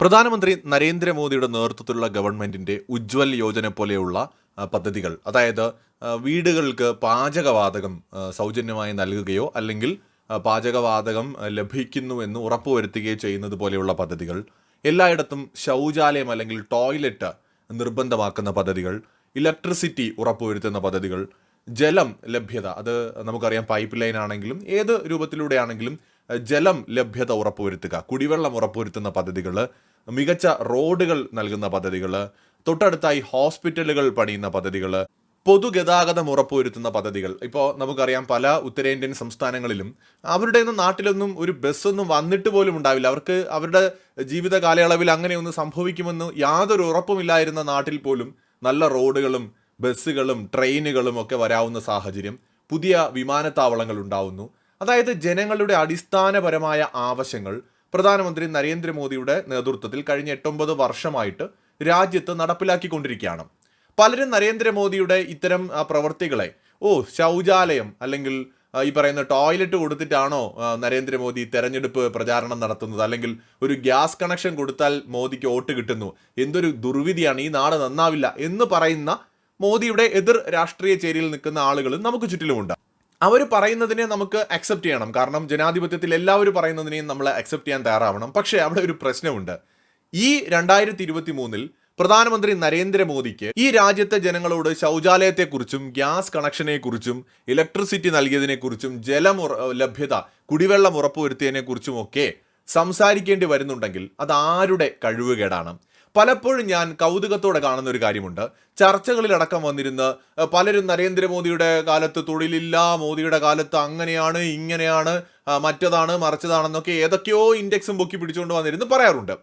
പ്രധാനമന്ത്രി നരേന്ദ്രമോദിയുടെ നേതൃത്വത്തിലുള്ള ഗവൺമെന്റിന്റെ ഉജ്ജ്വൽ യോജന പോലെയുള്ള പദ്ധതികൾ അതായത് വീടുകൾക്ക് പാചകവാതകം സൗജന്യമായി നൽകുകയോ അല്ലെങ്കിൽ പാചകവാതകം ലഭിക്കുന്നു ലഭിക്കുന്നുവെന്ന് ഉറപ്പുവരുത്തുകയോ ചെയ്യുന്നത് പോലെയുള്ള പദ്ധതികൾ എല്ലായിടത്തും ശൗചാലയം അല്ലെങ്കിൽ ടോയ്ലറ്റ് നിർബന്ധമാക്കുന്ന പദ്ധതികൾ ഇലക്ട്രിസിറ്റി ഉറപ്പുവരുത്തുന്ന പദ്ധതികൾ ജലം ലഭ്യത അത് നമുക്കറിയാം പൈപ്പ് ലൈൻ ആണെങ്കിലും ഏത് രൂപത്തിലൂടെയാണെങ്കിലും ജലം ലഭ്യത ഉറപ്പുവരുത്തുക കുടിവെള്ളം ഉറപ്പുവരുത്തുന്ന പദ്ധതികൾ മികച്ച റോഡുകൾ നൽകുന്ന പദ്ധതികൾ തൊട്ടടുത്തായി ഹോസ്പിറ്റലുകൾ പണിയുന്ന പദ്ധതികൾ പൊതുഗതാഗതം ഉറപ്പുവരുത്തുന്ന പദ്ധതികൾ. ഇപ്പോൾ നമുക്കറിയാം പല ഉത്തരേന്ത്യൻ സംസ്ഥാനങ്ങളിലും അവരുടെ ഒന്നും നാട്ടിലൊന്നും ഒരു ബസ്സൊന്നും വന്നിട്ട് പോലും ഉണ്ടാവില്ല. അവർക്ക് അവരുടെ ജീവിത കാലയളവിൽ അങ്ങനെയൊന്നും സംഭവിക്കുമെന്ന് യാതൊരു ഉറപ്പുമില്ലായിരുന്ന നാട്ടിൽ പോലും നല്ല റോഡുകളും ബസ്സുകളും ട്രെയിനുകളും ഒക്കെ വരാവുന്ന സാഹചര്യം പുതിയ വിമാനത്താവളങ്ങൾ ഉണ്ടാവുന്നു. അതായത് ജനങ്ങളുടെ അടിസ്ഥാനപരമായ ആവശ്യങ്ങൾ പ്രധാനമന്ത്രി നരേന്ദ്രമോദിയുടെ നേതൃത്വത്തിൽ കഴിഞ്ഞ എട്ടൊമ്പത് വർഷമായിട്ട് രാജ്യത്ത് നടപ്പിലാക്കിക്കൊണ്ടിരിക്കുകയാണ്. പലരും നരേന്ദ്രമോദിയുടെ ഇത്തരം പ്രവൃത്തികളെ ഓ ശൗചാലയം അല്ലെങ്കിൽ ഈ പറയുന്ന ടോയ്ലറ്റ് കൊടുത്തിട്ടാണോ നരേന്ദ്രമോദി തെരഞ്ഞെടുപ്പ് പ്രചാരണം നടത്തുന്നത്? അല്ലെങ്കിൽ ഒരു ഗ്യാസ് കണക്ഷൻ കൊടുത്താൽ മോദിക്ക് വോട്ട് കിട്ടുന്നു. എന്തൊരു ദുർവിധിയാണ് ഈ നാട് നന്നാവില്ല എന്ന് പറയുന്ന മോദിയുടെ എതിർ രാഷ്ട്രീയ ചേരിയിൽ നിൽക്കുന്ന ആളുകളും നമുക്ക് ചുറ്റിലുമുണ്ട്. അവർ പറയുന്നതിനെ നമുക്ക് അക്സെപ്റ്റ് ചെയ്യണം. കാരണം ജനാധിപത്യത്തിൽ എല്ലാവരും പറയുന്നതിനെയും നമ്മൾ അക്സെപ്റ്റ് ചെയ്യാൻ തയ്യാറാവണം. പക്ഷേ അവിടെ ഒരു പ്രശ്നമുണ്ട്. ഈ രണ്ടായിരത്തി ഇരുപത്തി മൂന്നിൽ പ്രധാനമന്ത്രി നരേന്ദ്രമോദിക്ക് ഈ രാജ്യത്തെ ജനങ്ങളോട് ശൗചാലയത്തെക്കുറിച്ചും ഗ്യാസ് കണക്ഷനെക്കുറിച്ചും ഇലക്ട്രിസിറ്റി നൽകിയതിനെക്കുറിച്ചും ജലം ലഭ്യത കുടിവെള്ളം ഉറപ്പുവരുത്തിയതിനെക്കുറിച്ചും ഒക്കെ സംസാരിക്കേണ്ടി വരുന്നുണ്ടെങ്കിൽ അത് ആരുടെ കഴിവുകേടാണ്? പലപ്പോഴും ഞാൻ കൗതുകത്തോടെ കാണുന്ന ഒരു കാര്യമുണ്ട്. ചർച്ചകളിലടക്കം വന്നിരുന്ന് പലരും നരേന്ദ്രമോദിയുടെ കാലത്ത് തൊഴിലില്ല മോദിയുടെ കാലത്ത് അങ്ങനെയാണ് ഇങ്ങനെയാണ് മറ്റതാണ് മറിച്ചതാണെന്നൊക്കെ ഏതൊക്കെയോ ഇൻഡെക്സും പൊക്കി പിടിച്ചുകൊണ്ട് വന്നിരുന്ന് പറയാറുണ്ട്.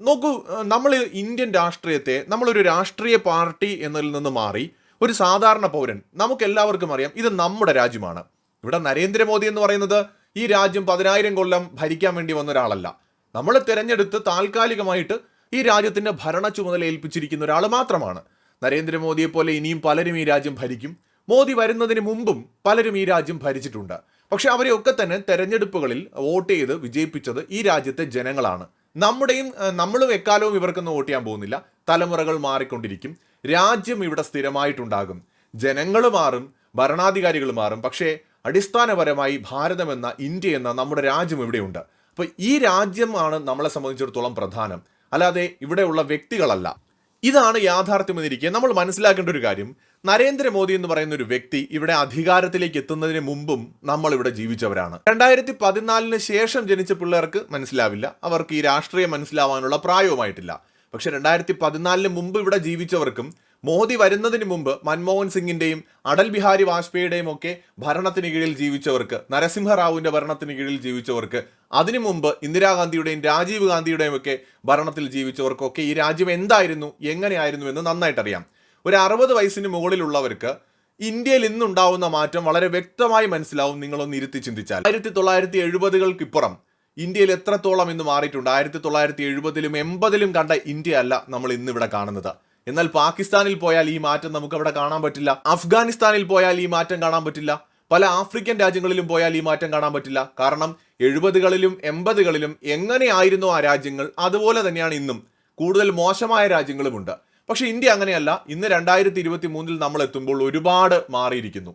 നോക്കൂ നമ്മൾ ഇന്ത്യൻ രാഷ്ട്രീയത്തെ നമ്മളൊരു രാഷ്ട്രീയ പാർട്ടി എന്നതിൽ നിന്ന് മാറി ഒരു സാധാരണ പൗരൻ നമുക്ക് എല്ലാവർക്കും അറിയാം ഇത് നമ്മുടെ രാജ്യമാണ്. ഇവിടെ നരേന്ദ്രമോദി എന്ന് പറയുന്നത് ഈ രാജ്യം പതിനായിരം കൊല്ലം ഭരിക്കാൻ വേണ്ടി വന്ന ഒരാളല്ല. നമ്മൾ തിരഞ്ഞെടുത്ത് താൽക്കാലികമായിട്ട് ഈ രാജ്യത്തിന്റെ ഭരണ ചുമതല ഏൽപ്പിച്ചിരിക്കുന്ന ഒരാൾ മാത്രമാണ്. നരേന്ദ്രമോദിയെ പോലെ ഇനിയും പലരും ഈ രാജ്യം ഭരിക്കും. മോദി വരുന്നതിന് മുമ്പും പലരും ഈ രാജ്യം ഭരിച്ചിട്ടുണ്ട്. പക്ഷെ അവരെയൊക്കെ തന്നെ തെരഞ്ഞെടുപ്പുകളിൽ വോട്ട് ചെയ്ത് വിജയിപ്പിച്ചത് ഈ രാജ്യത്തെ ജനങ്ങളാണ്. നമ്മുടെയും നമ്മളും എക്കാലവും ഇവർക്കൊന്നും വോട്ട് ചെയ്യാൻ പോകുന്നില്ല. തലമുറകൾ മാറിക്കൊണ്ടിരിക്കും. രാജ്യം ഇവിടെ സ്ഥിരമായിട്ടുണ്ടാകും. ജനങ്ങൾ മാറും ഭരണാധികാരികൾ മാറും. പക്ഷേ അടിസ്ഥാനപരമായി ഭാരതം എന്ന ഇന്ത്യ എന്ന നമ്മുടെ രാജ്യം ഇവിടെയുണ്ട്. അപ്പോൾ ഈ രാജ്യമാണ് നമ്മളെ സംബന്ധിച്ചിടത്തോളം പ്രധാനം. അല്ലാതെ ഇവിടെയുള്ള വ്യക്തികളല്ല. ഇതാണ് യാഥാർത്ഥ്യമെന്നിരിക്കെ നമ്മൾ മനസ്സിലാക്കേണ്ട ഒരു കാര്യം. നരേന്ദ്രമോദി എന്ന് പറയുന്ന ഒരു വ്യക്തി ഇവിടെ അധികാരത്തിലേക്ക് എത്തുന്നതിന് മുമ്പും നമ്മൾ ഇവിടെ ജീവിച്ചവരാണ്. രണ്ടായിരത്തി പതിനാലിന് ശേഷം ജനിച്ച പിള്ളേർക്ക് മനസ്സിലാവില്ല. അവർക്ക് ഈ രാഷ്ട്രീയം മനസ്സിലാവാനുള്ള പ്രായവുമായിട്ടില്ല. പക്ഷെ രണ്ടായിരത്തി പതിനാലിന് മുമ്പ് ഇവിടെ ജീവിച്ചവർക്കും മോദി വരുന്നതിന് മുമ്പ് മൻമോഹൻ സിംഗിന്റെയും അടൽ ബിഹാരി വാജ്പേയിയുടെയും ഒക്കെ ഭരണത്തിന് കീഴിൽ ജീവിച്ചവർക്ക് നരസിംഹറാവുവിന്റെ ഭരണത്തിന് കീഴിൽ ജീവിച്ചവർക്ക് അതിനു മുമ്പ് ഇന്ദിരാഗാന്ധിയുടെയും രാജീവ് ഗാന്ധിയുടെയും ഒക്കെ ഭരണത്തിൽ ജീവിച്ചവർക്കൊക്കെ ഈ രാജ്യം എന്തായിരുന്നു എങ്ങനെയായിരുന്നു എന്ന് നന്നായിട്ടറിയാം. ഒരു അറുപത് വയസ്സിന് മുകളിലുള്ളവർക്ക് ഇന്ത്യയിൽ ഇന്നുണ്ടാവുന്ന മാറ്റം വളരെ വ്യക്തമായി മനസ്സിലാവും. നിങ്ങളൊന്ന് ഇരുത്തി ചിന്തിച്ചാൽ ആയിരത്തി തൊള്ളായിരത്തി എഴുപതുകൾക്കിപ്പുറം ഇന്ത്യയിൽ എത്രത്തോളം ഇന്ന് മാറിയിട്ടുണ്ട്? ആയിരത്തി തൊള്ളായിരത്തി എഴുപതിലും എൺപതിലും കണ്ട ഇന്ത്യയല്ല നമ്മൾ ഇന്നിവിടെ കാണുന്നത്. എന്നാൽ പാകിസ്ഥാനിൽ പോയാൽ ഈ മാറ്റം നമുക്ക് അവിടെ കാണാൻ പറ്റില്ല. അഫ്ഗാനിസ്ഥാനിൽ പോയാൽ ഈ മാറ്റം കാണാൻ പറ്റില്ല. പല ആഫ്രിക്കൻ രാജ്യങ്ങളിലും പോയാൽ ഈ മാറ്റം കാണാൻ പറ്റില്ല. കാരണം എഴുപതുകളിലും എൺപതുകളിലും എങ്ങനെയായിരുന്നു ആ രാജ്യങ്ങൾ? അതുപോലെ തന്നെയാണ് ഇന്നും. കൂടുതൽ മോശമായ രാജ്യങ്ങളുമുണ്ട്. പക്ഷേ ഇന്ത്യ അങ്ങനെയല്ല. ഇന്ന് രണ്ടായിരത്തി ഇരുപത്തി മൂന്നിൽ നമ്മൾ എത്തുമ്പോൾ ഒരുപാട് മാറിയിരിക്കുന്നു.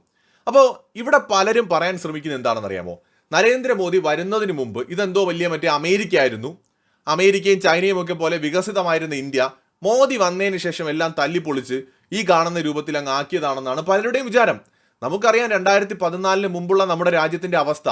അപ്പോൾ ഇവിടെ പലരും പറയാൻ ശ്രമിക്കുന്നത് എന്താണെന്നറിയാമോ? നരേന്ദ്രമോദി വരുന്നതിന് മുമ്പ് ഇതെന്തോ വലിയ മറ്റേ അമേരിക്ക ആയിരുന്നു അമേരിക്കയും ചൈനയും ഒക്കെ പോലെ വികസിതമായിരുന്ന ഇന്ത്യ മോദി വന്നതിന് ശേഷം എല്ലാം തല്ലിപ്പൊളിച്ച് ഈ കാണുന്ന രൂപത്തിൽ അങ്ങ് ആക്കിയതാണെന്നാണ് പലരുടെയും വിചാരം. നമുക്കറിയാം രണ്ടായിരത്തി പതിനാലിന് മുമ്പുള്ള നമ്മുടെ രാജ്യത്തിന്റെ അവസ്ഥ.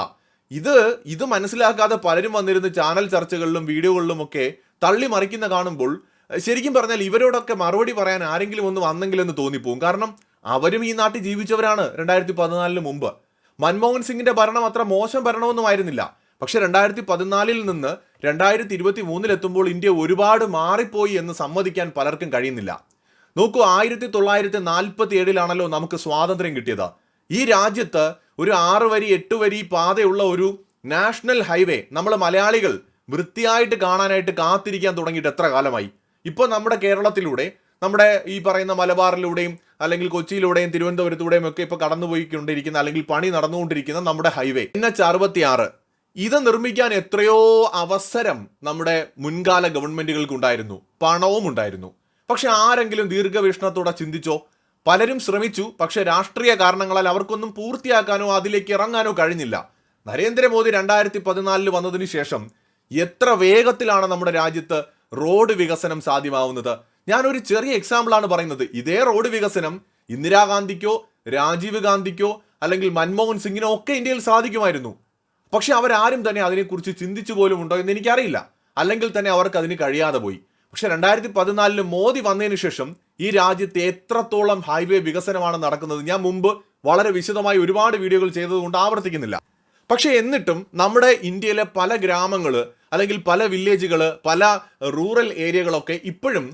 ഇത് ഇത് മനസ്സിലാക്കാതെ പലരും വന്നിരുന്ന ചാനൽ ചർച്ചകളിലും വീഡിയോകളിലും ഒക്കെ തള്ളി മറിക്കുന്ന കാണുമ്പോൾ ശരിക്കും പറഞ്ഞാൽ ഇവരോടൊക്കെ മറുപടി പറയാൻ ആരെങ്കിലും ഒന്ന് വന്നെങ്കിലെന്ന് തോന്നിപ്പോവും. കാരണം അവരും ഈ നാട്ടിൽ ജീവിച്ചവരാണ് രണ്ടായിരത്തി പതിനാലിന് മുമ്പ്. മൻമോഹൻ സിംഗിന്റെ ഭരണം അത്ര മോശം ഭരണമൊന്നും ആയിരുന്നില്ല. പക്ഷെ രണ്ടായിരത്തി പതിനാലിൽ നിന്ന് രണ്ടായിരത്തി ഇരുപത്തി മൂന്നിലെത്തുമ്പോൾ ഇന്ത്യ ഒരുപാട് മാറിപ്പോയി എന്ന് സമ്മതിക്കാൻ പലർക്കും കഴിയുന്നില്ല. നോക്കൂ ആയിരത്തി തൊള്ളായിരത്തി നാൽപ്പത്തി ഏഴിലാണല്ലോ നമുക്ക് സ്വാതന്ത്ര്യം കിട്ടിയത്. ഈ രാജ്യത്ത് ഒരു ആറ് വരി എട്ട് വരി പാതയുള്ള ഒരു നാഷണൽ ഹൈവേ നമ്മൾ മലയാളികൾ വൃത്തിയായിട്ട് കാണാനായിട്ട് കാത്തിരിക്കാൻ തുടങ്ങിയിട്ട് എത്ര കാലമായി? ഇപ്പോൾ നമ്മുടെ കേരളത്തിലൂടെ നമ്മുടെ ഈ പറയുന്ന മലബാറിലൂടെയും അല്ലെങ്കിൽ കൊച്ചിയിലൂടെയും തിരുവനന്തപുരത്തൂടെയും ഒക്കെ ഇപ്പോൾ കടന്നുപോയിക്കൊണ്ടിരിക്കുന്ന അല്ലെങ്കിൽ പണി നടന്നുകൊണ്ടിരിക്കുന്ന നമ്മുടെ ഹൈവേ. എൻ എച്ച് അറുപത്തി ഇത് നിർമ്മിക്കാൻ എത്രയോ അവസരം നമ്മുടെ മുൻകാല ഗവൺമെന്റുകൾക്കുണ്ടായിരുന്നു. പണവും ഉണ്ടായിരുന്നു. പക്ഷെ ആരെങ്കിലും ദീർഘവീക്ഷണത്തോടെ ചിന്തിച്ചോ? പലരും ശ്രമിച്ചു. പക്ഷെ രാഷ്ട്രീയ കാരണങ്ങളാൽ അവർക്കൊന്നും പൂർത്തിയാക്കാനോ അതിലേക്ക് ഇറങ്ങാനോ കഴിഞ്ഞില്ല. നരേന്ദ്രമോദി രണ്ടായിരത്തി പതിനാലിൽ വന്നതിന് ശേഷം എത്ര വേഗത്തിലാണ് നമ്മുടെ രാജ്യത്ത് റോഡ് വികസനം സാധ്യമാവുന്നത്? ഞാനൊരു ചെറിയ എക്സാമ്പിളാണ് പറയുന്നത്. ഇതേ റോഡ് വികസനം ഇന്ദിരാഗാന്ധിക്കോ രാജീവ് ഗാന്ധിക്കോ അല്ലെങ്കിൽ മൻമോഹൻ സിംഗിനോ ഒക്കെ ഇന്ത്യയിൽ സാധിക്കുമായിരുന്നു. പക്ഷെ അവരാരും തന്നെ അതിനെക്കുറിച്ച് ചിന്തിച്ചു പോലും ഉണ്ടോ എന്ന് എനിക്കറിയില്ല. അല്ലെങ്കിൽ തന്നെ അവർക്ക് അതിന് കഴിയാതെ പോയി. പക്ഷെ രണ്ടായിരത്തി പതിനാലിൽ മോദി വന്നതിന് ശേഷം ഈ രാജ്യത്തെ എത്രത്തോളം ഹൈവേ വികസനമാണ് നടക്കുന്നത് ഞാൻ മുമ്പ് വളരെ വിശദമായി ഒരുപാട് വീഡിയോകൾ ചെയ്തതുകൊണ്ട് ആവർത്തിക്കുന്നില്ല. പക്ഷേ എന്നിട്ടും നമ്മുടെ ഇന്ത്യയിലെ പല ഗ്രാമങ്ങൾ അല്ലെങ്കിൽ പല വില്ലേജുകൾ പല റൂറൽ ഏരിയകളൊക്കെ ഇപ്പോഴും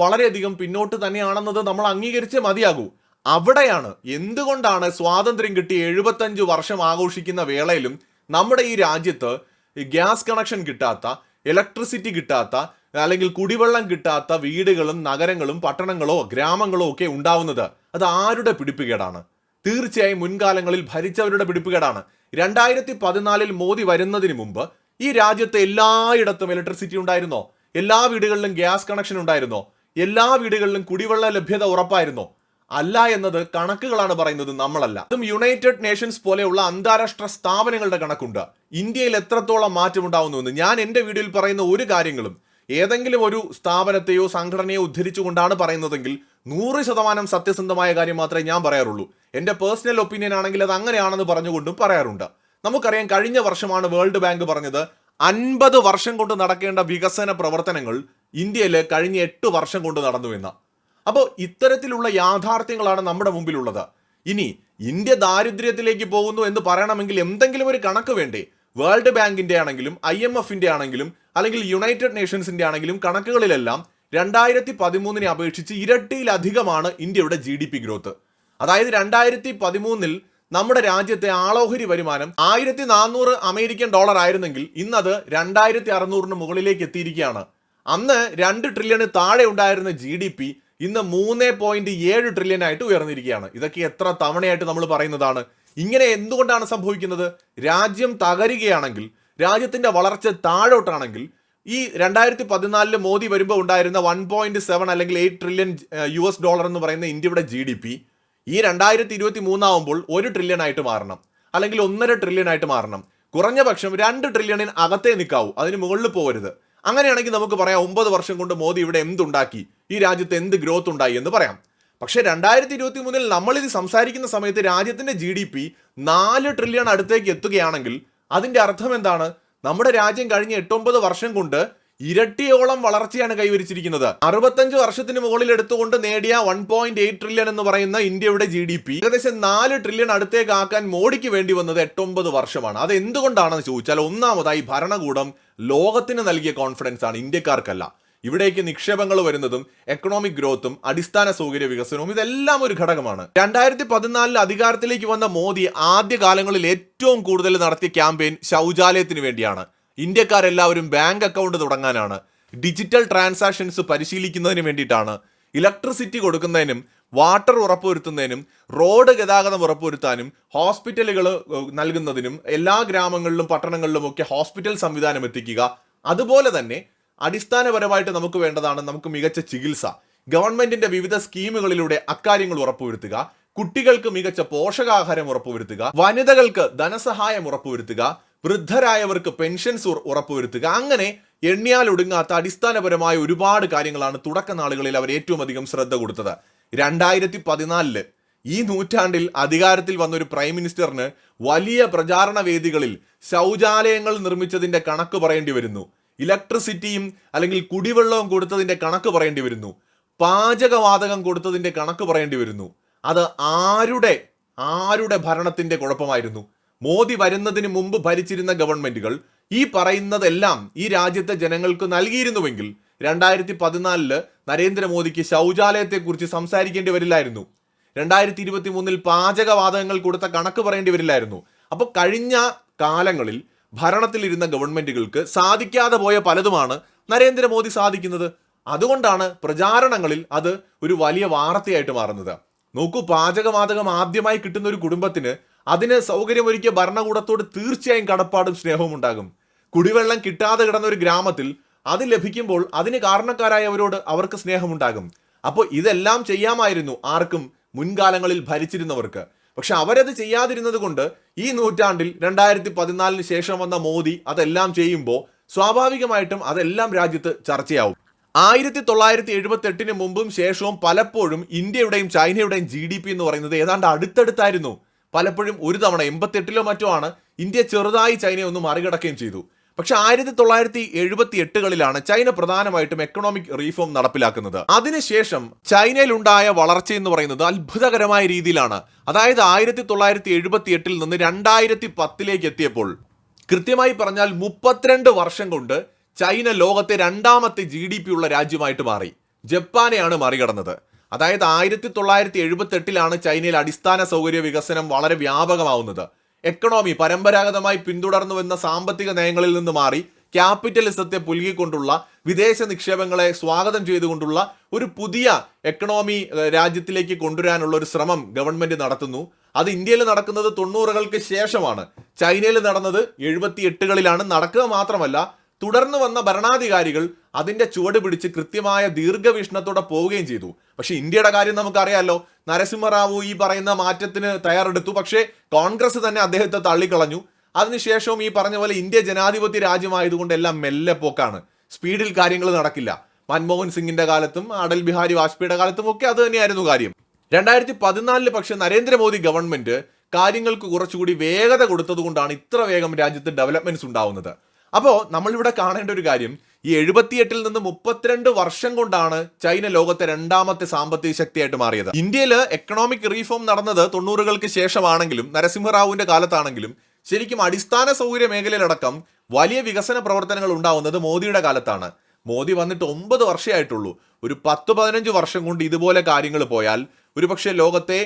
വളരെയധികം പിന്നോട്ട് തന്നെയാണെന്നത് നമ്മൾ അംഗീകരിച്ചേ മതിയാകൂ. അവിടെയാണ് എന്തുകൊണ്ടാണ് സ്വാതന്ത്ര്യം കിട്ടി എഴുപത്തഞ്ച് വർഷം ആഘോഷിക്കുന്ന വേളയിലും നമ്മുടെ ഈ രാജ്യത്ത് ഗ്യാസ് കണക്ഷൻ കിട്ടാത്ത ഇലക്ട്രിസിറ്റി കിട്ടാത്ത അല്ലെങ്കിൽ കുടിവെള്ളം കിട്ടാത്ത വീടുകളും നഗരങ്ങളും പട്ടണങ്ങളോ ഗ്രാമങ്ങളോ ഒക്കെ ഉണ്ടാവുന്നത് അത് ആരുടെ പിടിപ്പുകേടാണ്? തീർച്ചയായും മുൻകാലങ്ങളിൽ ഭരിച്ചവരുടെ പിടിപ്പുകേടാണ്. രണ്ടായിരത്തി പതിനാലിൽ മോദി വരുന്നതിന് മുമ്പ് ഈ രാജ്യത്തെ എല്ലായിടത്തും ഇലക്ട്രിസിറ്റി ഉണ്ടായിരുന്നോ? എല്ലാ വീടുകളിലും ഗ്യാസ് കണക്ഷൻ ഉണ്ടായിരുന്നോ? എല്ലാ വീടുകളിലും കുടിവെള്ള ലഭ്യത ഉറപ്പായിരുന്നോ? അല്ല എന്നത് കണക്കുകളാണ് പറയുന്നത് നമ്മളല്ല. അതും യുണൈറ്റഡ് നേഷൻസ് പോലെയുള്ള അന്താരാഷ്ട്ര സ്ഥാപനങ്ങളുടെ കണക്കുണ്ട്. ഇന്ത്യയിൽ എത്രത്തോളം മാറ്റമുണ്ടാവുന്നുവെന്ന്. ഞാൻ എന്റെ വീഡിയോയിൽ പറയുന്ന ഒരു കാര്യങ്ങളും ഏതെങ്കിലും ഒരു സ്ഥാപനത്തെയോ സംഘടനയോ ഉദ്ധരിച്ചുകൊണ്ടാണ് പറയുന്നതെങ്കിൽ നൂറ് ശതമാനം സത്യസന്ധമായ കാര്യം മാത്രമേ ഞാൻ പറയാറുള്ളൂ. എന്റെ പേഴ്സണൽ ഒപ്പീനിയൻ ആണെങ്കിൽ അത് അങ്ങനെയാണെന്ന് പറഞ്ഞുകൊണ്ടും പറയാറുണ്ട്. നമുക്കറിയാം കഴിഞ്ഞ വർഷമാണ് വേൾഡ് ബാങ്ക് പറഞ്ഞത് അൻപത് വർഷം കൊണ്ട് നടക്കേണ്ട വികസന പ്രവർത്തനങ്ങൾ ഇന്ത്യയിൽ കഴിഞ്ഞ എട്ട് വർഷം കൊണ്ട് നടന്നു എന്ന് അപ്പോൾ ഇത്തരത്തിലുള്ള യാഥാർത്ഥ്യങ്ങളാണ് നമ്മുടെ മുമ്പിലുള്ളത്. ഇനി ഇന്ത്യ ദാരിദ്ര്യത്തിലേക്ക് പോകുന്നു എന്ന് പറയണമെങ്കിൽ എന്തെങ്കിലും ഒരു കണക്ക് വേണ്ടേ? വേൾഡ് ബാങ്കിന്റെ ആണെങ്കിലും ഐ എം എഫിന്റെ ആണെങ്കിലും അല്ലെങ്കിൽ യുണൈറ്റഡ് നേഷൻസിന്റെ ആണെങ്കിലും കണക്കുകളിലെല്ലാം രണ്ടായിരത്തി പതിമൂന്നിനെ അപേക്ഷിച്ച് ഇരട്ടിയിലധികമാണ് ഇന്ത്യയുടെ ജി ഡി പി ഗ്രോത്ത്. അതായത് രണ്ടായിരത്തി പതിമൂന്നിൽ നമ്മുടെ രാജ്യത്തെ ആളോഹരി വരുമാനം ആയിരത്തി നാനൂറ് അമേരിക്കൻ ഡോളർ ആയിരുന്നെങ്കിൽ ഇന്നത് രണ്ടായിരത്തി അറുന്നൂറിന് മുകളിലേക്ക് എത്തിയിരിക്കുകയാണ്. അന്ന് രണ്ട് ട്രില്യണ് താഴെ ഉണ്ടായിരുന്ന ജി ഡി പി ഇന്ന് മൂന്ന് പോയിന്റ് ഏഴ് ട്രില്യൺ ആയിട്ട് ഉയർന്നിരിക്കുകയാണ്. ഇതൊക്കെ എത്ര തവണയായിട്ട് നമ്മൾ പറയുന്നതാണ്. ഇങ്ങനെ എന്തുകൊണ്ടാണ് സംഭവിക്കുന്നത്? രാജ്യം തകരുകയാണെങ്കിൽ രാജ്യത്തിന്റെ വളർച്ച താഴോട്ടാണെങ്കിൽ ഈ രണ്ടായിരത്തി പതിനാലിൽ മോദി വരുമ്പോൾ ഉണ്ടായിരുന്ന വൺ പോയിന്റ് സെവൻ അല്ലെങ്കിൽ eight trillion U S dollar എന്ന് പറയുന്ന ഇന്ത്യയുടെ ജി ഡി പി ഈ രണ്ടായിരത്തി ഇരുപത്തി മൂന്നാവുമ്പോൾ ഒരു ട്രില്യൺ ആയിട്ട് മാറണം. അല്ലെങ്കിൽ ഒന്നര ട്രില്യൺ ആയിട്ട് മാറണം. കുറഞ്ഞ പക്ഷം രണ്ട് ട്രില്യണിന് അകത്തേ നിൽക്കാവൂ. അതിന് മുകളിൽ പോകരുത്. അങ്ങനെയാണെങ്കിൽ നമുക്ക് പറയാം ഒമ്പത് വർഷം കൊണ്ട് മോദി ഇവിടെ എന്തുണ്ടാക്കി? ഈ രാജ്യത്ത് എന്ത് ഗ്രോത്ത് ഉണ്ടായി എന്ന് പറയാം. പക്ഷെ രണ്ടായിരത്തി ഇരുപത്തി മൂന്നിൽ നമ്മളിത് സംസാരിക്കുന്ന സമയത്ത് രാജ്യത്തിന്റെ ജി ഡി പി നാല് ട്രില്യൺ അടുത്തേക്ക് എത്തുകയാണെങ്കിൽ അതിന്റെ അർത്ഥം എന്താണ്? നമ്മുടെ രാജ്യം കഴിഞ്ഞ എട്ടൊമ്പത് വർഷം കൊണ്ട് ഇരട്ടിയോളം വളർച്ചയാണ് കൈവരിച്ചിരിക്കുന്നത്. അറുപത്തഞ്ച് വർഷത്തിന് മുകളിൽ എടുത്തുകൊണ്ട് നേടിയ വൺ പോയിന്റ് എയ്റ്റ് ട്രില്യൺ എന്ന് പറയുന്ന ഇന്ത്യയുടെ ജി ഡി പി ഏകദേശം നാല് ട്രില്യൺ അടുത്തേക്ക് ആക്കാൻ മോഡിക്ക് വേണ്ടി വന്നത് എട്ടൊമ്പത് വർഷമാണ്. അത് എന്തുകൊണ്ടാണെന്ന് ചോദിച്ചാൽ ഒന്നാമതായി ഭരണകൂടം ലോകത്തിന് നൽകിയ കോൺഫിഡൻസ് ആണ് ഇന്ത്യക്കാർക്കല്ല. ഇവിടേക്ക് നിക്ഷേപങ്ങൾ വരുന്നതും എക്കണോമിക് ഗ്രോത്തും അടിസ്ഥാന സൗകര്യ വികസനവും ഇതെല്ലാം ഒരു ഘടകമാണ്. രണ്ടായിരത്തി പതിനാലിൽ അധികാരത്തിലേക്ക് വന്ന മോദി ആദ്യ കാലങ്ങളിൽ ഏറ്റവും കൂടുതൽ നടത്തിയ ക്യാമ്പയിൻ ശൗചാലയത്തിന് വേണ്ടിയാണ്. ഇന്ത്യക്കാരെല്ലാവരും ബാങ്ക് അക്കൗണ്ട് തുടങ്ങാനാണ്. ഡിജിറ്റൽ ട്രാൻസാക്ഷൻസ് പരിശീലിക്കുന്നതിന് വേണ്ടിയിട്ടാണ്. ഇലക്ട്രിസിറ്റി കൊടുക്കുന്നതിനും വാട്ടർ ഉറപ്പുവരുത്തുന്നതിനും റോഡ് ഗതാഗതം ഉറപ്പുവരുത്താനും ഹോസ്പിറ്റലുകൾ നൽകുന്നതിനും എല്ലാ ഗ്രാമങ്ങളിലും പട്ടണങ്ങളിലും ഒക്കെ ഹോസ്പിറ്റൽ സംവിധാനം എത്തിക്കുക. അതുപോലെ തന്നെ അടിസ്ഥാനപരമായിട്ട് നമുക്ക് വേണ്ടതാണ് നമുക്ക് മികച്ച ചികിത്സ. ഗവൺമെന്റിന്റെ വിവിധ സ്കീമുകളിലൂടെ അക്കാര്യങ്ങൾ ഉറപ്പുവരുത്തുക. കുട്ടികൾക്ക് മികച്ച പോഷകാഹാരം ഉറപ്പുവരുത്തുക. വനിതകൾക്ക് ധനസഹായം ഉറപ്പുവരുത്തുക. വൃദ്ധരായവർക്ക് പെൻഷൻസ് ഉറ- ഉറപ്പുവരുത്തുക. അങ്ങനെ എണ്ണിയാൽ ഒടുങ്ങാത്ത അടിസ്ഥാനപരമായ ഒരുപാട് കാര്യങ്ങളാണ് തുടക്ക നാളുകളിൽ അവർ ഏറ്റവും അധികം ശ്രദ്ധ കൊടുത്തത്. രണ്ടായിരത്തി പതിനാലിൽ ഈ നൂറ്റാണ്ടിൽ അധികാരത്തിൽ വന്ന ഒരു പ്രൈം മിനിസ്റ്ററിന് വലിയ പ്രചാരണ വേദികളിൽ ശൗചാലയങ്ങൾ നിർമ്മിച്ചതിന്റെ കണക്ക് പറയേണ്ടി വരുന്നു. ഇലക്ട്രിസിറ്റിയും അല്ലെങ്കിൽ കുടിവെള്ളവും കൊടുത്തതിന്റെ കണക്ക് പറയേണ്ടി വരുന്നു. പാചകവാതകം കൊടുത്തതിന്റെ കണക്ക് പറയേണ്ടി വരുന്നു. അത് ആരുടെ ആരുടെ ഭരണത്തിന്റെ കുഴപ്പമായിരുന്നു? മോദി വരുന്നതിന് മുമ്പ് ഭരിച്ചിരുന്ന ഗവൺമെന്റുകൾ ഈ പറയുന്നതെല്ലാം ഈ രാജ്യത്തെ ജനങ്ങൾക്ക് നൽകിയിരുന്നുവെങ്കിൽ രണ്ടായിരത്തി പതിനാലിൽ നരേന്ദ്രമോദിക്ക് ശൗചാലയത്തെക്കുറിച്ച് സംസാരിക്കേണ്ടി വരില്ലായിരുന്നു. രണ്ടായിരത്തി ഇരുപത്തി മൂന്നിൽ പാചകവാതകങ്ങൾ കൊടുത്ത കണക്ക് പറയേണ്ടി വരില്ലായിരുന്നു. അപ്പോൾ കഴിഞ്ഞ കാലങ്ങളിൽ ഭരണത്തിലിരുന്ന ഗവൺമെന്റുകൾക്ക് സാധിക്കാതെ പോയ പലതുമാണ് നരേന്ദ്രമോദി സാധിക്കുന്നത്. അതുകൊണ്ടാണ് പ്രചാരണങ്ങളിൽ അത് ഒരു വലിയ വാർത്തയായിട്ട് മാറുന്നത്. നോക്കൂ പാചകവാതകം ആദ്യമായി കിട്ടുന്ന ഒരു കുടുംബത്തിന് അതിന് സൗകര്യമൊരുക്കിയ ഭരണകൂടത്തോട് തീർച്ചയായും കടപ്പാടും സ്നേഹവും ഉണ്ടാകും. കുടിവെള്ളം കിട്ടാതെ കിടന്ന ഒരു ഗ്രാമത്തിൽ അത് ലഭിക്കുമ്പോൾ അതിന് കാരണക്കാരായവരോട് അവർക്ക് സ്നേഹമുണ്ടാകും അപ്പോൾ ഇതെല്ലാം ചെയ്യാമായിരുന്നു ആർക്കും മുൻകാലങ്ങളിൽ ഭരിച്ചിരുന്നവർക്ക്. പക്ഷെ അവരത് ചെയ്യാതിരുന്നത് കൊണ്ട് ഈ നൂറ്റാണ്ടിൽ രണ്ടായിരത്തി പതിനാലിന് ശേഷം വന്ന മോദി അതെല്ലാം ചെയ്യുമ്പോൾ സ്വാഭാവികമായിട്ടും അതെല്ലാം രാജ്യത്ത് ചർച്ചയാവും. ആയിരത്തി തൊള്ളായിരത്തി എഴുപത്തി എട്ടിന് മുമ്പും ശേഷവും പലപ്പോഴും ഇന്ത്യയുടെയും ചൈനയുടെയും ജി ഡി പി എന്ന് പറയുന്നത് ഏതാണ്ട് അടുത്തടുത്തായിരുന്നു. പലപ്പോഴും ഒരു തവണ എൺപത്തെട്ടിലോ മറ്റോ ആണ് ഇന്ത്യ ചെറുതായി ചൈനയെ ഒന്ന് മറികടക്കുകയും ചെയ്തു. പക്ഷെ ആയിരത്തി തൊള്ളായിരത്തി എഴുപത്തി എട്ടുകളിലാണ് ചൈന പ്രധാനമായിട്ടും എക്കണോമിക് റീഫോം നടപ്പിലാക്കുന്നത്. അതിനുശേഷം ചൈനയിലുണ്ടായ വളർച്ച എന്ന് പറയുന്നത് അത്ഭുതകരമായ രീതിയിലാണ്. അതായത് ആയിരത്തി തൊള്ളായിരത്തി എഴുപത്തി എട്ടിൽ നിന്ന് രണ്ടായിരത്തി പത്തിലേക്ക് എത്തിയപ്പോൾ കൃത്യമായി പറഞ്ഞാൽ മുപ്പത്തിരണ്ട് വർഷം കൊണ്ട് ചൈന ലോകത്തെ രണ്ടാമത്തെ ജി ഡി പി ഉള്ള രാജ്യമായിട്ട് മാറി. ജപ്പാനെയാണ് മറികടന്നത്. അതായത് ആയിരത്തി തൊള്ളായിരത്തി എഴുപത്തി എട്ടിലാണ് ചൈനയിൽ അടിസ്ഥാന സൗകര്യ വികസനം വളരെ വ്യാപകമാവുന്നത്. എക്കണോമി പരമ്പരാഗതമായി പിന്തുടർന്നു വന്ന സാമ്പത്തിക നയങ്ങളിൽ നിന്ന് മാറി ക്യാപിറ്റലിസത്തെ പുലുകിക്കൊണ്ടുള്ള വിദേശ നിക്ഷേപങ്ങളെ സ്വാഗതം ചെയ്തുകൊണ്ടുള്ള ഒരു പുതിയ എക്കണോമി രാജ്യത്തിലേക്ക് കൊണ്ടുവരാനുള്ള ഒരു ശ്രമം ഗവൺമെന്റ് നടത്തുന്നു. അത് ഇന്ത്യയിൽ നടക്കുന്നത് തൊണ്ണൂറുകൾക്ക് ശേഷമാണ്. ചൈനയിൽ നടന്നത് എഴുപത്തി എട്ടുകളിലാണ് നടക്കുക മാത്രമല്ല തുടർന്ന് വന്ന ഭരണാധികാരികൾ അതിന്റെ ചുവട് പിടിച്ച് കൃത്യമായ ദീർഘവീക്ഷണത്തോടെ പോവുകയും ചെയ്തു. പക്ഷേ ഇന്ത്യയുടെ കാര്യം നമുക്കറിയാലോ നരസിംഹറാവു ഈ പറയുന്ന മാറ്റത്തിന് തയ്യാറെടുത്തു. പക്ഷേ കോൺഗ്രസ് തന്നെ അദ്ദേഹത്തെ തള്ളിക്കളഞ്ഞു. അതിനുശേഷവും ഈ പറഞ്ഞ പോലെ ഇന്ത്യ ജനാധിപത്യ രാജ്യമായതുകൊണ്ട് എല്ലാം മെല്ലെ പോക്കാണ്. സ്പീഡിൽ കാര്യങ്ങൾ നടക്കില്ല. മൻമോഹൻ സിംഗിന്റെ കാലത്തും അടൽ ബിഹാരി വാജ്പേയിയുടെ കാലത്തും ഒക്കെ അത് തന്നെയായിരുന്നു കാര്യം. രണ്ടായിരത്തി പതിനാലിൽ പക്ഷെ നരേന്ദ്രമോദി ഗവൺമെന്റ് കാര്യങ്ങൾക്ക് കുറച്ചുകൂടി വേഗത കൊടുത്തതുകൊണ്ടാണ് ഇത്ര വേഗം രാജ്യത്ത് ഡെവലപ്മെന്റ്സ് ഉണ്ടാവുന്നത്. അപ്പോൾ നമ്മളിവിടെ കാണേണ്ട ഒരു കാര്യം ഈ എഴുപത്തിയെട്ടിൽ നിന്ന് മുപ്പത്തിരണ്ട് വർഷം കൊണ്ടാണ് ചൈന ലോകത്തെ രണ്ടാമത്തെ സാമ്പത്തിക ശക്തിയായിട്ട് മാറിയത്. ഇന്ത്യയിൽ എക്കണോമിക് റീഫോം നടന്നത് തൊണ്ണൂറുകൾക്ക് ശേഷമാണെങ്കിലും നരസിംഹറാവുവിന്റെ കാലത്താണെങ്കിലും ശരിക്കും അടിസ്ഥാന സൗകര്യ മേഖലയിലടക്കം വലിയ വികസന പ്രവർത്തനങ്ങൾ ഉണ്ടാവുന്നത് മോദിയുടെ കാലത്താണ്. മോദി വന്നിട്ട് ഒമ്പത് വർഷമായിട്ടുള്ളൂ ഒരു പത്ത് പതിനഞ്ച് വർഷം കൊണ്ട് ഇതുപോലെ കാര്യങ്ങൾ പോയാൽ ഒരുപക്ഷെ ലോകത്തെ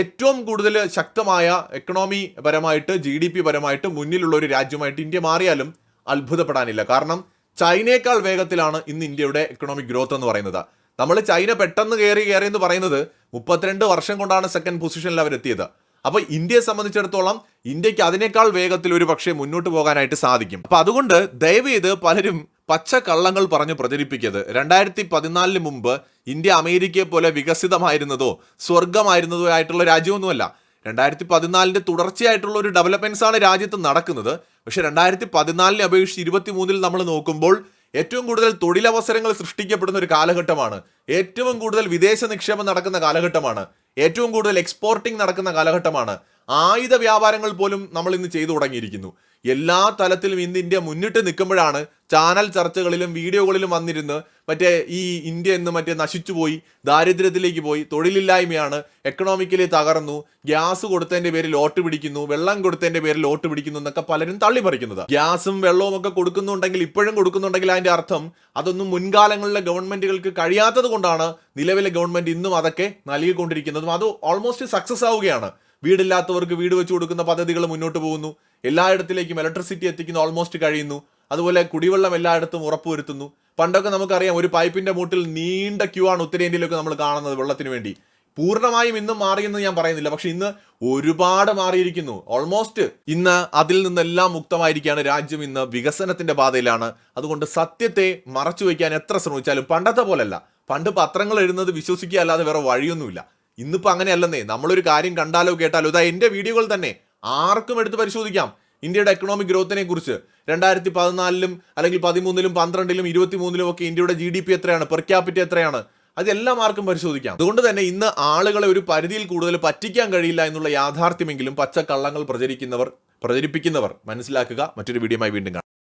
ഏറ്റവും കൂടുതൽ ശക്തമായ എക്കണോമി പരമായിട്ട് ജി ഡി പി പരമായിട്ട് മുന്നിലുള്ള ഒരു രാജ്യമായിട്ട് ഇന്ത്യ മാറിയാലും അത്ഭുതപ്പെടാനില്ല. കാരണം ചൈനയേക്കാൾ വേഗത്തിലാണ് ഇന്ന് ഇന്ത്യയുടെ എക്കണോമിക് ഗ്രോത്ത് എന്ന് പറയുന്നത്. നമ്മൾ ചൈന പെട്ടെന്ന് കയറി കയറി എന്ന് പറയുന്നത് മുപ്പത്തിരണ്ട് വർഷം കൊണ്ടാണ് സെക്കൻഡ് പൊസിഷനിൽ അവരെത്തിയത്. അപ്പോൾ ഇന്ത്യയെ സംബന്ധിച്ചിടത്തോളം ഇന്ത്യയ്ക്ക് അതിനേക്കാൾ വേഗത്തിൽ ഒരു പക്ഷേ മുന്നോട്ട് പോകാനായിട്ട് സാധിക്കും. അപ്പൊ അതുകൊണ്ട് ദയവ് ചെയ്ത് പലരും പച്ച കള്ളങ്ങൾ പറഞ്ഞ് പ്രചരിപ്പിക്കരുത്. രണ്ടായിരത്തി പതിനാലിന് മുമ്പ് ഇന്ത്യ അമേരിക്കയെ പോലെ വികസിതമായിരുന്നതോ സ്വർഗമായിരുന്നതോ ആയിട്ടുള്ള രാജ്യമൊന്നുമല്ല. രണ്ടായിരത്തി പതിനാലിന്റെ തുടർച്ചയായിട്ടുള്ള ഒരു ഡെവലപ്മെന്റ്സ് ആണ് രാജ്യത്ത് നടക്കുന്നത്. പക്ഷെ രണ്ടായിരത്തി പതിനാലിനെ അപേക്ഷിച്ച് ഇരുപത്തി മൂന്നിൽ നമ്മൾ നോക്കുമ്പോൾ ഏറ്റവും കൂടുതൽ തൊഴിലവസരങ്ങൾ സൃഷ്ടിക്കപ്പെടുന്ന ഒരു കാലഘട്ടമാണ്. ഏറ്റവും കൂടുതൽ വിദേശ നിക്ഷേപം നടക്കുന്ന കാലഘട്ടമാണ്. ഏറ്റവും കൂടുതൽ എക്സ്പോർട്ടിംഗ് നടക്കുന്ന കാലഘട്ടമാണ്. ആയുധ വ്യാപാരങ്ങൾ പോലും നമ്മൾ ഇന്ന് ചെയ്തു തുടങ്ങിയിരിക്കുന്നു. എല്ലാ തലത്തിലും ഇന്ന് ഇന്ത്യ മുന്നിട്ട് നിൽക്കുമ്പോഴാണ് ചാനൽ ചർച്ചകളിലും വീഡിയോകളിലും വന്നിരുന്ന് മറ്റേ ഈ ഇന്ത്യ എന്ന് മറ്റേ നശിച്ചുപോയി ദാരിദ്ര്യത്തിലേക്ക് പോയി തൊഴിലില്ലായ്മയാണ് എക്കണോമിക്കലി തകർന്നു ഗ്യാസ് കൊടുത്തതിന്റെ പേരിൽ ഓട്ട് പിടിക്കുന്നു വെള്ളം കൊടുത്തതിന്റെ പേരിൽ ഓട്ട് പിടിക്കുന്നു എന്നൊക്കെ പലരും തള്ളിപ്പറിക്കുന്നത്. ഗ്യാസും വെള്ളവും ഒക്കെ കൊടുക്കുന്നുണ്ടെങ്കിൽ ഇപ്പോഴും കൊടുക്കുന്നുണ്ടെങ്കിൽ അതിന്റെ അർത്ഥം അതൊന്നും മുൻകാലങ്ങളിലെ ഗവൺമെന്റുകൾക്ക് കഴിയാത്തത് കൊണ്ടാണ് നിലവിലെ ഗവൺമെന്റ് ഇന്നും അതൊക്കെ നൽകിക്കൊണ്ടിരിക്കുന്നതും. അത് ഓൾമോസ്റ്റ് സക്സസ് ആവുകയാണ്. വീടില്ലാത്തവർക്ക് വീട് വെച്ചു കൊടുക്കുന്ന പദ്ധതികൾ മുന്നോട്ട് പോകുന്നു. എല്ലായിടത്തിലേക്കും ഇലക്ട്രിസിറ്റി എത്തിക്കുന്ന ഓൾമോസ്റ്റ് കഴിയുന്നു. അതുപോലെ കുടിവെള്ളം എല്ലായിടത്തും ഉറപ്പുവരുത്തുന്നു. പണ്ടൊക്കെ നമുക്കറിയാം ഒരു പൈപ്പിന്റെ മൂട്ടിൽ നീണ്ട ക്യൂ ആണ് ഉത്തരേന്ത്യയിലൊക്കെ നമ്മൾ കാണുന്നത് വെള്ളത്തിന് വേണ്ടി. പൂർണമായും ഇന്നും മാറിയെന്ന് ഞാൻ പറയുന്നില്ല. പക്ഷെ ഇന്ന് ഒരുപാട് മാറിയിരിക്കുന്നു. ഓൾമോസ്റ്റ് ഇന്ന് അതിൽ നിന്നെല്ലാം മുക്തമായിരിക്കുകയാണ് രാജ്യം ഇന്ന് വികസനത്തിന്റെ പാതയിലാണ്. അതുകൊണ്ട് സത്യത്തെ മറച്ചു വയ്ക്കാൻ എത്ര ശ്രമിച്ചാലും പണ്ടത്തെ പോലല്ല. പണ്ട് പത്രങ്ങൾ എഴുതുന്നത് വിശ്വസിക്കുക അല്ലാതെ വേറെ വഴിയൊന്നുമില്ല. ഇന്നിപ്പോ അങ്ങനെയല്ലെന്നേ. നമ്മളൊരു കാര്യം കണ്ടാലോ കേട്ടാലോ? ഇതാ എന്റെ വീഡിയോകൾ തന്നെ. ആർക്കും എടുത്ത് പരിശോധിക്കാം. ഇന്ത്യയുടെ എക്കണോമിക് ഗ്രോത്തിനെ കുറിച്ച്. രണ്ടായിരത്തി പതിനാലിലും അല്ലെങ്കിൽ പതിമൂന്നിലും പന്ത്രണ്ടിലും ഇരുപത്തി മൂന്നിലും ഒക്കെ ഇന്ത്യയുടെ ജി ഡി പി എത്രയാണ്? പെർ ക്യാപിറ്റ എത്രയാണ്? അതെല്ലാം ആർക്കും പരിശോധിക്കാം. അതുകൊണ്ട് തന്നെ ഇന്ന് ആളുകളെ ഒരു പരിധിയിൽ കൂടുതൽ പറ്റിക്കാൻ കഴിയില്ല എന്നുള്ള യാഥാർത്ഥ്യമെങ്കിലും പച്ചക്കള്ളങ്ങൾ പ്രചരിക്കുന്നവർ പ്രചരിപ്പിക്കുന്നവർ മനസ്സിലാക്കുക. മറ്റൊരു വീഡിയോയുമായി വീണ്ടും കാണാം.